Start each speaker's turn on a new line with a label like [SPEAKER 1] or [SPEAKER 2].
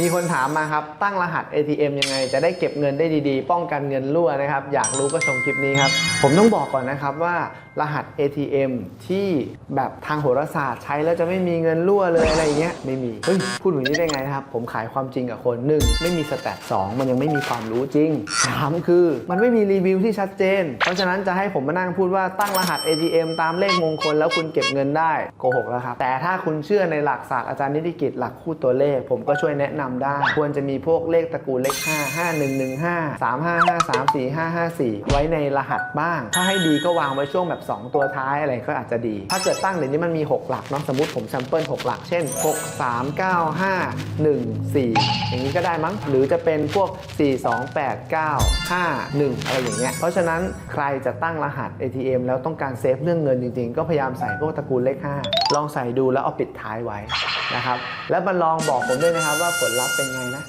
[SPEAKER 1] มีคนถามมาครับ ตั้งรหัส ATM ยังไง จะได้เก็บเงินได้ดีๆ ป้องกันเงินรั่วนะครับ อยากรู้ก็ชมคลิปนี้ครับ ผมต้องบอกก่อนนะครับว่ารหัส ATM ที่แบบทางโหราศาสตร์ใช้แล้วจะไม่มีเงินรั่วเลยอะไรเงี้ยไม่มีเฮ้ยพูดอย่างนี้ได้ไงนะครับ ผมขายความจริงกับคนหนึ่งไม่มีสแตทสองมันยังไม่มีความรู้จริงสามคือ มันไม่มีรีวิวที่ชัดเจน เพราะฉะนั้นจะให้ผมมานั่งพูดว่าตั้งรหัส ATM ตามเลขมงคลแล้วคุณเก็บเงินได้โกหกแล้วครับแต่ถ้าคุณเชื่อในหลักศาสตร์อาจารย์นิติกิจหลักคู่ตัวเลข ผมก็ช่วยแนะนำได้ ควรจะมีพวกเลขตระกูลเลข 5 5 1 1 5 3 5 5 3 4 5 5 4 ไว้ในรหัสบ้าง ถ้าให้ดีก็วางไว้ช่วงแบบ 2 ตัวท้ายอะไรก็อาจจะดี ถ้าเกิดตั้งเดี๋ยวนี้มันมี 6 หลักเนาะสมมติผมแซมเปิล6หลัก เช่น 6 3 9 5 1 4 อย่างนี้ก็ได้มั้ง หรือจะเป็นพวก 4 2 8 9 5 1 อะไรอย่างเงี้ยเพราะฉะนั้นใครจะตั้งรหัส ATM แล้วต้องการเซฟเรื่องเงินจริงๆ ก็พยายามใส่พวกตระกูลเลข 5 ลองใส่ดูแล้วเอาปิดท้ายไว้ นะครับ แล้วมาลองบอกผมด้วยนะครับว่าผลลัพธ์เป็นไงนะ